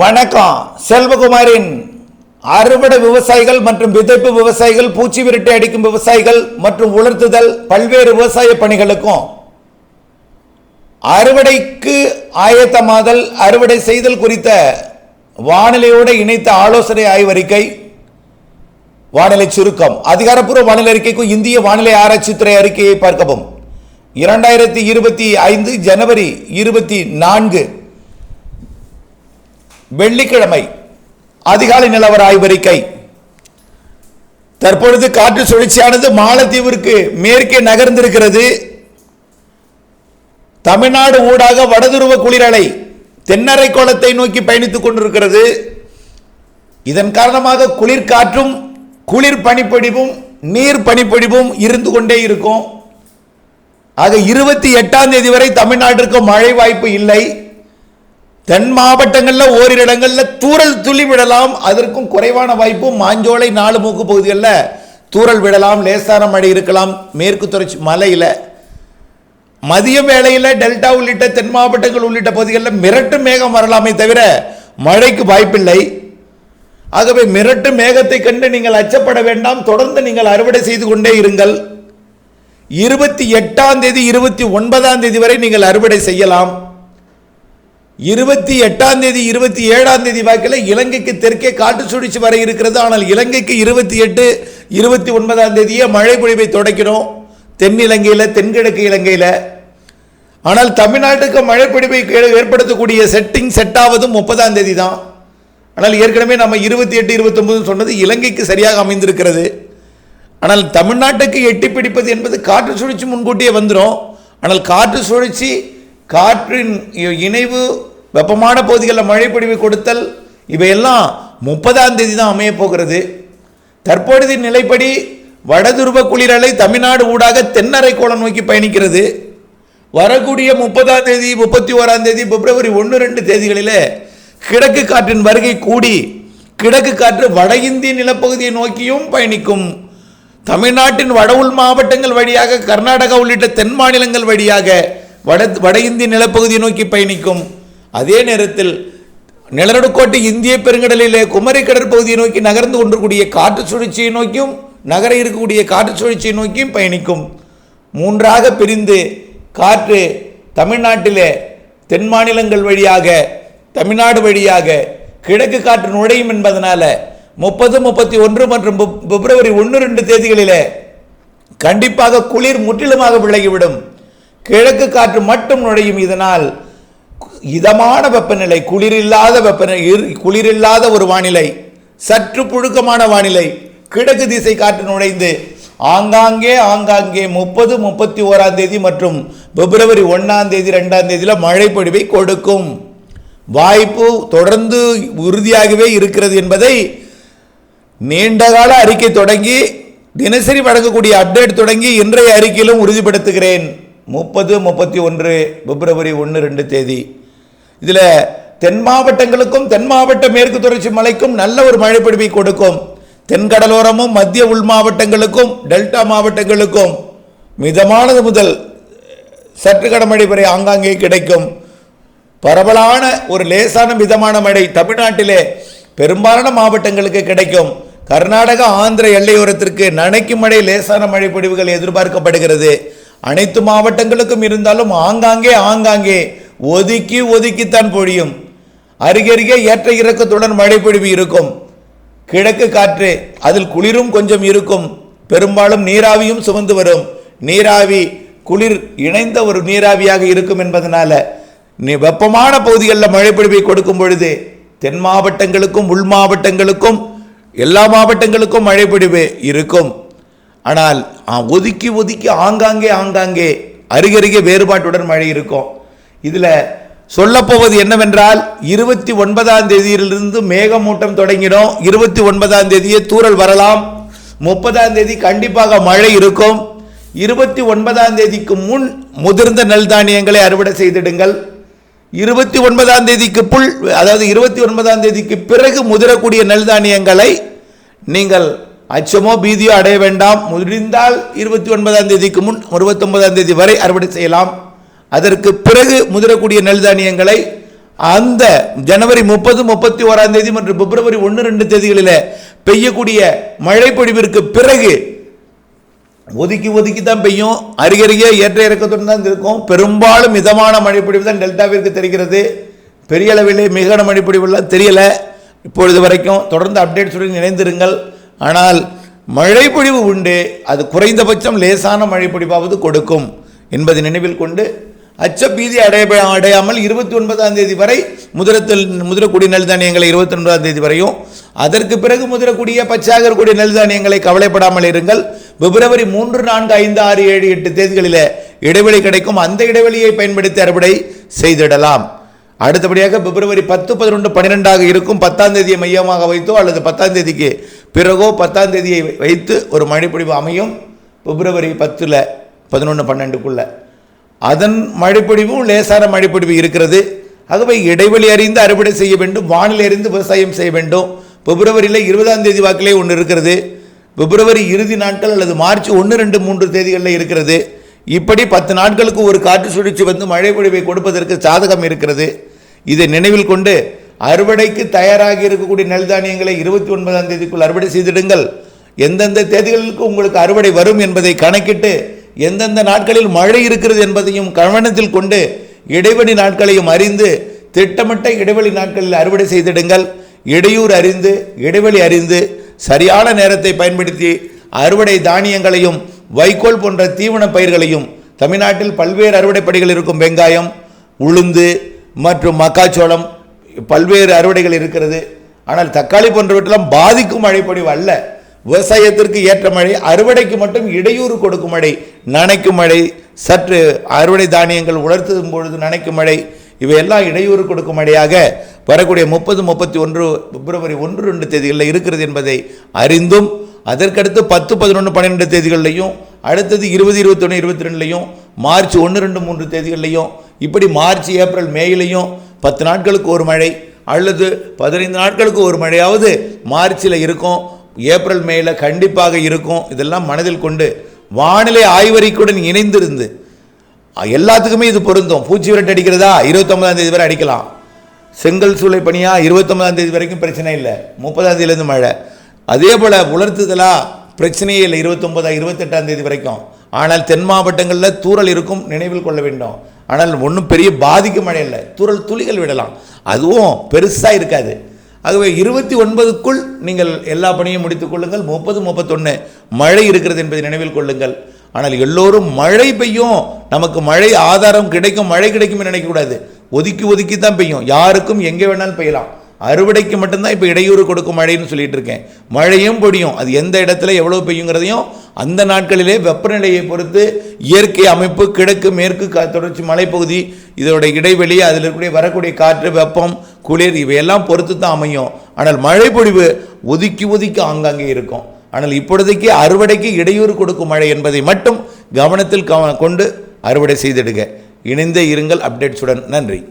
வணக்கம். செல்வகுமாரின் அறுவடை விவசாயிகள் மற்றும் விதைப்பு விவசாயிகள் பூச்சி விரட்டி அடிக்கும் விவசாயிகள் மற்றும் உலர்த்துதல் பல்வேறு விவசாய பணிகளுக்கும் அறுவடைக்கு ஆயத்தமாதல் அறுவடை செய்தல் குறித்த வானிலையோடு இணைத்த ஆலோசனை ஆய்வறிக்கை வானிலை சுருக்கம். அதிகாரப்பூர்வ வானிலை அறிக்கைக்கும் இந்திய வானிலை ஆராய்ச்சித்துறை அறிக்கையை பார்க்கவும். இரண்டாயிரத்தி இருபத்தி ஐந்து ஜனவரி இருபத்தி நான்கு வெள்ளிக்கிழமை அதிகாலை நிலவர ஆய்வறிக்கை. தற்பொழுது காற்று சுழற்சியானது மாலத்தீவிற்கு மேற்கே நகர்ந்திருக்கிறது. தமிழ்நாடு ஊடாக வடதுருவ குளிரலை தென்னரை கோலத்தை நோக்கி பயணித்துக் கொண்டிருக்கிறது. இதன் காரணமாக குளிர் காற்றும் குளிர் பனிப்பொழிவும் நீர் பனிப்பொழிவும் இருந்து கொண்டே இருக்கும். ஆக இருபத்தி எட்டாம் தேதி வரை தமிழ்நாட்டிற்கு மழை வாய்ப்பு இல்லை. தென் மாவட்டங்களில் ஓரிரு இடங்களில் தூறல் துளி விடலாம். அதற்கும் குறைவான வாய்ப்பு மாஞ்சோலை நாலு மூக்கு பகுதிகளில் தூறல் விடலாம். லேசான மழை இருக்கலாம். மேற்கு தொடர்ச்சி மலையில் மதிய வேளையில் டெல்டா உள்ளிட்ட தென் மாவட்டங்கள் உள்ளிட்ட பகுதிகளில் மிரட்டு மேகம் வரலாமே தவிர மழைக்கு வாய்ப்பில்லை. ஆகவே மிரட்டு மேகத்தை கண்டு நீங்கள் அச்சப்பட வேண்டாம். தொடர்ந்து நீங்கள் அறுவடை செய்து கொண்டே இருங்கள். இருபத்தி எட்டாம் தேதி இருபத்தி ஒன்பதாம் தேதி வரை நீங்கள் அறுவடை செய்யலாம். இருபத்தி எட்டாம் தேதி இருபத்தி ஏழாம் தேதி வாக்கில் இலங்கைக்கு தெற்கே காட்டு சுழற்சி வர இருக்கிறது. ஆனால் இலங்கைக்கு இருபத்தி எட்டு இருபத்தி ஒன்பதாம் தேதியே மழை பொழிவை தொடக்கணும் தென் இலங்கையில் தென்கிழக்கு இலங்கையில். ஆனால் தமிழ்நாட்டுக்கு மழை பொழிவை ஏற்படுத்தக்கூடிய செட்டிங் செட் ஆவதும் முப்பதாம் தேதி தான். ஆனால் ஏற்கனவே நம்ம இருபத்தி எட்டு இருபத்தொன்பது சொன்னது இலங்கைக்கு சரியாக அமைந்திருக்கிறது. ஆனால் தமிழ்நாட்டுக்கு எட்டி பிடிப்பது என்பது காற்று சுழற்சி முன்கூட்டியே வந்துடும் ஆனால் காற்று சுழற்சி காற்றின் இ- இணைவு வெப்பமான பகுதிகளில் மழை பொழிவை கொடுத்தல் இவையெல்லாம் முப்பதாம் தேதி தான் அமையப்போகிறது தற்பொழுது நிலைப்படி வடதுருவ குளிரலை தமிழ்நாடு ஊடாக தென்னரைக்கோளம் நோக்கி பயணிக்கிறது. வரக்கூடிய முப்பதாம் தேதி முப்பத்தி ஓராம் தேதி பிப்ரவரி ஒன்று ரெண்டு தேதிகளிலே கிழக்கு காற்றின் வருகை கூடி கிழக்கு காற்று வட இந்திய நிலப்பகுதியை நோக்கியும் பயணிக்கும். தமிழ்நாட்டின் வட உள் மாவட்டங்கள் வழியாக கர்நாடகா உள்ளிட்ட தென் மாநிலங்கள் வழியாக வட வட இந்திய நிலப்பகுதியை நோக்கி பயணிக்கும். அதே நேரத்தில் நிலநடுக்கோட்டை இந்திய பெருங்கடலிலே குமரி கடற்பகுதியை நோக்கி நகர்ந்து கொண்டிருக்கூடிய காற்று சுழற்சியை நோக்கியும் நகர இருக்கக்கூடிய காற்று சுழற்சியை நோக்கியும் பயணிக்கும். மூன்றாக பிரிந்து காற்று தமிழ்நாட்டிலே தென் மாநிலங்கள் வழியாக தமிழ்நாடு வழியாக கிழக்கு காற்று நுழையும் என்பதனால முப்பது முப்பத்தி ஒன்று மற்றும் பிப்ரவரி ஒன்று ரெண்டு தேதிகளிலே கண்டிப்பாக குளிர் முற்றிலுமாக விலகிவிடும். கிழக்கு காற்று மட்டும் நுழையும் இதனால் இதமான வெப்பநிலை குளிரில்லாத வெப்பநிலை குளிரில்லாத ஒரு வானிலை சற்று புழுக்கமான வானிலை கிழக்கு திசை காற்று நுழைந்து ஆங்காங்கே ஆங்காங்கே முப்பது முப்பத்தி ஓராம் தேதி மற்றும் பிப்ரவரி ஒன்றாம் தேதி ரெண்டாம் தேதியில் மழை பொழிவை கொடுக்கும். வாய்ப்பு தொடர்ந்து உறுதியாகவே இருக்கிறது என்பதை நீண்டகால அறிக்கை தொடங்கி தினசரி வழங்கக்கூடிய அப்டேட் தொடங்கி இன்றைய அறிக்கையிலும் உறுதிப்படுத்துகிறேன். முப்பது முப்பத்தி ஒன்று பிப்ரவரி ஒன்று ரெண்டு தேதி. இதில் தென் மாவட்டங்களுக்கும் தென் மாவட்ட மேற்கு தொடர்ச்சி மலைக்கும் நல்ல ஒரு மழை கொடுக்கும். தென்கடலோரமும் மத்திய உள் மாவட்டங்களுக்கும் டெல்டா மாவட்டங்களுக்கும் மிதமானது முதல் சற்று கடமழை வரை ஆங்காங்கே கிடைக்கும். பரவலான ஒரு லேசான மிதமான மழை தமிழ்நாட்டிலே பெரும்பாலான மாவட்டங்களுக்கு கிடைக்கும். கர்நாடகா ஆந்திர எல்லையோரத்திற்கு நனைக்கும் மழை லேசான மழை பொழிவுகள் எதிர்பார்க்கப்படுகிறது. அனைத்து மாவட்டங்களுக்கும் இருந்தாலும் ஆங்காங்கே ஆங்காங்கே ஒதுக்கி ஒதுக்கித்தான் பொழியும். அருகருகே ஏற்ற இறக்கத்துடன் மழை பொழிவு இருக்கும். கிழக்கு காற்று அதில் குளிரும் கொஞ்சம் இருக்கும். பெரும்பாலும் நீராவியும் சுமந்து வரும். நீராவி குளிர் இணைந்த ஒரு நீராவியாக இருக்கும் என்பதனால நீ வெப்பமான பகுதிகளில் மழை பொழிவை கொடுக்கும் பொழுது தென் மாவட்டங்களுக்கும் உள் மாவட்டங்களுக்கும் எல்லா மாவட்டங்களுக்கும் மழை பொழிவு இருக்கும். ஆனால் ஒதுக்கி ஒதுக்கி ஆங்காங்கே ஆங்காங்கே அருகருகே வேறுபாட்டுடன் மழை இருக்கும். இதில் சொல்லப்போவது என்னவென்றால் இருபத்தி ஒன்பதாம் தேதியிலிருந்து மேகமூட்டம் தொடங்கிடும். இருபத்தி ஒன்பதாம் தேதியே தூறல் வரலாம். முப்பதாம் தேதி கண்டிப்பாக மழை இருக்கும். இருபத்தி ஒன்பதாம் தேதிக்கு முன் முதிர்ந்த நெல் தானியங்களை அறுவடை செய்திடுங்கள். இருபத்தி ஒன்பதாம் தேதிக்கு புல் அதாவது இருபத்தி ஒன்பதாம் தேதிக்கு பிறகு முதிரக்கூடிய நெல் தானியங்களை நீங்கள் அச்சமோ பீதியோ அடைய வேண்டாம். முடிந்தால் இருபத்தி ஒன்பதாம் தேதிக்கு முன் இருபத்தொன்பதாம் தேதி வரை அறுவடை செய்யலாம். அதற்கு பிறகு முதிரக்கூடிய நெல் தானியங்களை அந்த ஜனவரி முப்பது முப்பத்தி ஓராம் தேதி மற்றும் பிப்ரவரி ஒன்று ரெண்டு தேதிகளில் பெய்யக்கூடிய மழைப்பொழிவிற்கு பிறகு ஒதுக்கி ஒதுக்கி தான் பெய்யும். அருகருகே ஏற்ற இறக்கத்துடன் தான் இருக்கும். பெரும்பாலும் மிதமான மழைப்பொழிவு தான் டெல்டாவிற்கு தெரிகிறது. பெரிய அளவிலே மிக மழைப்பொழிவுலாம் தெரியல. இப்பொழுது வரைக்கும் தொடர்ந்து அப்டேட்ஸுடன் இணைந்திருங்கள் ஆனால் மழைப்பொழிவு உண்டு அது குறைந்தபட்சம் லேசான மழைப்பொழிவாவது கொடுக்கும் என்பதை நினைவில் கொண்டு அச்சப்பீதி அடைய அடையாமல் இருபத்தி ஒன்பதாம் தேதி வரை முதிரத்தில் முதிரக்கூடிய நெல் தானியங்களை இருபத்தி ஒன்பதாம் தேதி வரையும் அதற்கு பிறகு முதிரக்கூடிய பச்சாகரக்கூடிய நெல் தானியங்களை கவலைப்படாமல் இருங்கள். பிப்ரவரி மூன்று நான்கு ஐந்து ஆறு ஏழு எட்டு தேதிகளில் இடைவெளி கிடைக்கும். அந்த இடைவெளியை பயன்படுத்தி அறுவடை செய்திடலாம். அடுத்தபடியாக பிப்ரவரி பத்து பதினொன்று பன்னிரெண்டாக இருக்கும். பத்தாம் தேதியை மையமாக வைத்தோ அல்லது பத்தாம் தேதிக்கு பிறகோ பத்தாம் தேதியை வைத்து ஒரு மழைப்பொழிவு அமையும் பிப்ரவரி பத்தில் பதினொன்று பன்னெண்டுக்குள்ளே. அதன் மழைப்பொழிவும் லேசான மழைப்பொழிவு இருக்கிறது. ஆகவே இடைவெளி அறிந்து அறுவடை செய்ய வேண்டும் வானிலை அறிந்து விவசாயம் செய்ய வேண்டும். பிப்ரவரியில் இருபதாம் தேதி வாக்கிலே ஒன்று இருக்கிறது. பிப்ரவரி இறுதி நாட்கள் அல்லது மார்ச் ஒன்று ரெண்டு மூன்று தேதிகளில் இருக்கிறது. இப்படி பத்து நாட்களுக்கு ஒரு காற்று சுழற்சி வந்து மழை பொழிவை கொடுப்பதற்கு சாதகம் இருக்கிறது. இதை நினைவில் கொண்டு அறுவடைக்கு தயாராகி இருக்கக்கூடிய நெல் தானியங்களை இருபத்தி ஒன்பதாம் தேதிக்குள் அறுவடை செய்திடுங்கள். எந்தெந்த தேதிகளுக்கு உங்களுக்கு அறுவடை வரும் என்பதை கணக்கிட்டு எந்தெந்த நாட்களில் மழை இருக்கிறது என்பதையும் கவனத்தில் கொண்டு இடைவெளி நாட்களையும் அறிந்து திட்டமிட்ட இடைவெளி நாட்களில் அறுவடை செய்திடுங்கள். இடையூறு அறிந்து இடைவெளி அறிந்து சரியான நேரத்தை பயன்படுத்தி அறுவடை தானியங்களையும் வைக்கோல் போன்ற தீவன பயிர்களையும் தமிழ்நாட்டில் பல்வேறு அறுவடை பணிகள் இருக்கும் வெங்காயம் உளுந்து மற்றும் மக்காச்சோளம் பல்வேறு அறுவடைகள் இருக்கிறது. ஆனால் தக்காளி போன்றவற்றெல்லாம் பாதிக்கும் மழைப்பொழிவு அல்ல விவசாயத்திற்கு ஏற்ற மழை அறுவடைக்கு மட்டும் இடையூறு கொடுக்கும் மழை நனைக்கும் மழை சற்று அறுவடை தானியங்கள் உலர்த்தும் பொழுது நனைக்கும் மழை இவையெல்லாம் இடையூறு கொடுக்கும் மழையாக வரக்கூடிய முப்பது முப்பத்தி ஒன்று பிப்ரவரி ஒன்று ரெண்டு தேதிகளில் இருக்கிறது என்பதை அறிந்தும் அதற்கடுத்து பத்து பதினொன்று பன்னிரெண்டு தேதிகள்லையும் அடுத்தது இருபது இருபத்தொன்று இருபத்தி ரெண்டுலையும் மார்ச் ஒன்று ரெண்டு மூன்று தேதிகள்லையும் இப்படி மார்ச் ஏப்ரல் மேயிலையும் பத்து நாட்களுக்கு ஒரு மழை அல்லது பதினைந்து நாட்களுக்கு ஒரு மழையாவது மார்ச்சில் இருக்கும் ஏப்ரல் மேல கண்டிப்பாக இருக்கும். இதெல்லாம் மனதில் கொண்டு வானிலை ஆய்வறிக்கையுடன் இணைந்திருந்து எல்லாத்துக்குமே இது பொருந்தும். பூச்சி விரட்டு அடிக்கிறதா? இருபத்தொன்பதாம் தேதி வரை அடிக்கலாம். செங்கல் சூளை பணியாக இருபத்தொன்பதாம் தேதி வரைக்கும் பிரச்சனை இல்லை. முப்பதாம் தேதியிலேருந்து மழை. அதே போல் உலர்த்துதலாக பிரச்சனையே இல்லை. இருபத்தொன்பதா இருபத்தெட்டாம் தேதி வரைக்கும். ஆனால் தென் மாவட்டங்களில் தூறல் இருக்கும் நினைவில் கொள்ள வேண்டும். ஆனால் ஒன்றும் பெரிய பாதிக்க மழை இல்லை. துரல் துளிகள் விடலாம். அதுவும் பெருசாக இருக்காது. ஆகவே இருபத்தி ஒன்பதுக்குள் நீங்கள் எல்லா பணியும் முடித்துக் கொள்ளுங்கள். முப்பது முப்பத்தொன்று மழை இருக்கிறது என்பதை நினைவில் கொள்ளுங்கள். ஆனால் எல்லோரும் மழை பெய்யும். நமக்கு மழை ஆதாரம் கிடைக்கும் மழை கிடைக்கும் நினைக்கக்கூடாது ஒதுக்கி ஒதுக்கி தான் பெய்யும். யாருக்கும் எங்கே வேணாலும் பெய்யலாம். அறுவடைக்கு மட்டும்தான் இப்போ இடையூறு கொடுக்கும் மழைன்னு சொல்லிட்டு இருக்கேன். மழையும் பொடியும். அது எந்த இடத்துல எவ்வளோ பெய்யுங்கிறதையும் அந்த நாட்களிலே வெப்பநிலையை பொறுத்து இயற்கை அமைப்பு கிழக்கு மேற்கு கா- தொடர்ச்சி மலைப்பகுதி இதோட இடைவெளி அதில் இருக்கக்கூடிய வரக்கூடிய காற்று வெப்பம் குளிர் இவையெல்லாம் பொறுத்து தான் அமையும். ஆனால் மழை பொழிவு ஒதுக்கி ஒதுக்கி ஆங்காங்கே இருக்கும். ஆனால் இப்பொழுதைக்கு அறுவடைக்கு இடையூறு கொடுக்கும் மழை என்பதை மட்டும் கவனத்தில் கவ- கொண்டு அறுவடை செய்திடுங்க. இணைந்தே இருங்கள் அப்டேட்ஸுடன். நன்றி.